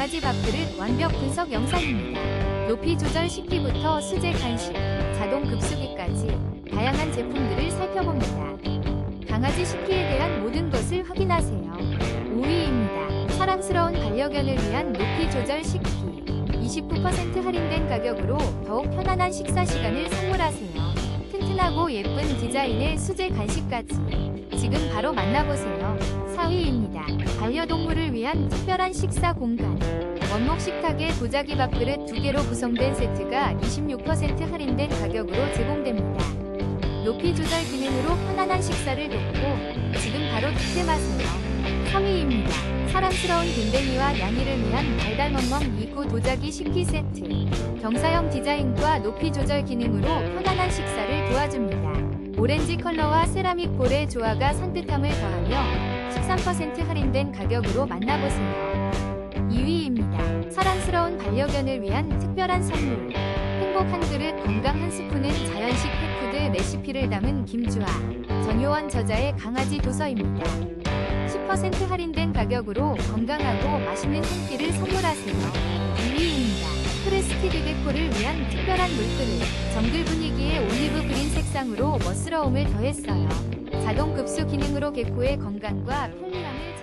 강아지 밥그릇 완벽 분석 영상입니다. 높이 조절 식기부터 수제 간식, 자동 급수기까지 다양한 제품들을 살펴봅니다. 강아지 식기에 대한 모든 것을 확인하세요. 5위입니다. 사랑스러운 반려견을 위한 높이 조절 식기. 29% 할인된 가격으로 더욱 편안한 식사 시간을 선물하세요. 튼튼하고 예쁜 디자인의 수제 간식까지. 지금 바로 만나보세요. 4위입니다. 반려동물을 위한 특별한 식사 공간. 원목 식탁에 도자기 밥그릇 2개로 구성된 세트가 26% 할인된 가격으로 제공됩니다. 높이 조절 기능으로 편안한 식사를 돕고 지금 바로 득템하세요. 3위입니다. 사랑스러운 든댕이와 냥이를 위한 달달멍멍 2구 도자기 식기 세트. 경사형 디자인과 높이 조절 기능으로 편안한 식사를 도와줍니다. 오렌지 컬러와 세라믹 볼의 조화가 산뜻함을 더하며 13% 할인된 가격으로 만나보세요. 2위입니다. 사랑스러운 반려견을 위한 특별한 선물. 행복 한 그릇 건강 한 스푼은 자연식 펫푸드 레시피를 담은 김주아, 전효원 저자의 강아지 도서입니다. 10% 할인된 가격으로 건강하고 맛있는 한 끼를 선물하세요. 2위입니다. 프레스티드 데코를 위한 특별한 물그릇. 정글 분위기의 올리브 그린 색상으로 멋스러움을 더했어요. 자동 급수 기능으로 개코의 건강과 편리함을